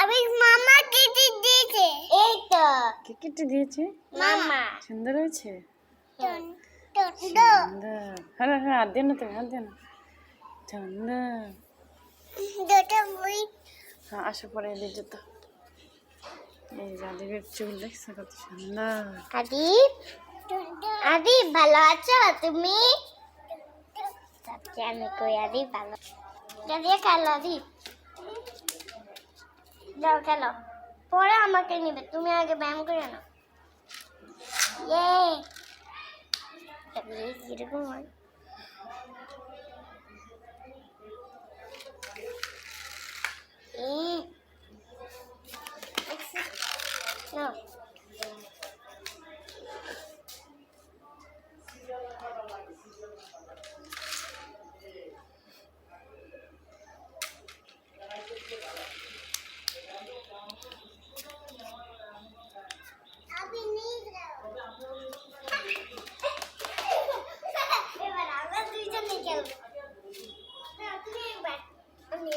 আমি মামা কেটে দিয়েছে। এই তো কে কেটে দিয়েছে? মামা। সুন্দর হয়েছে? সুন্দর। হ্যাঁ হ্যাঁ হাত দিয়ে না তুমি হাত দিয়ে না। সুন্দর। দুটো বই হ্যাঁ আসো পরে জুতো। এই চুল দেখছ কত সুন্দর। আদিপ আদিপ ভালো আছো তুমি? আমি কই আদিপ ভালো। দাদি খেলো আদিপ যাও খেলো। পরে আমাকে নিবে তুমি আগে ব্যায়াম করে নাও ইয়ে। কীরকম হয়। No.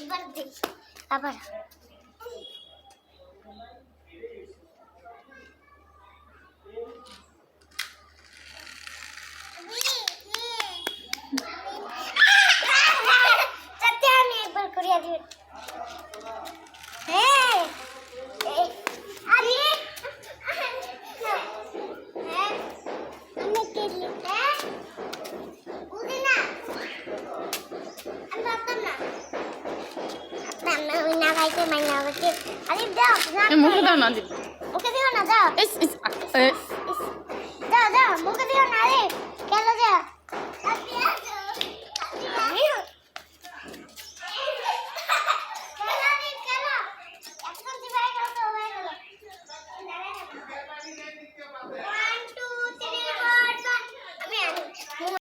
আমি এবার দেখি আবার যাতে আমি একবার করিয়া দিই হ্যাঁ এই, আরে হ্যাঁ, আমি খেলি হ্যাঁ বুঝি না আমি ভাবতাম না ভাবতাম না ওই না খাইতে আমাকে আরে দাও না মুখে দাও না মুখে দিও না দাও ইস, ইস, যাও যাও মুখে দিও না।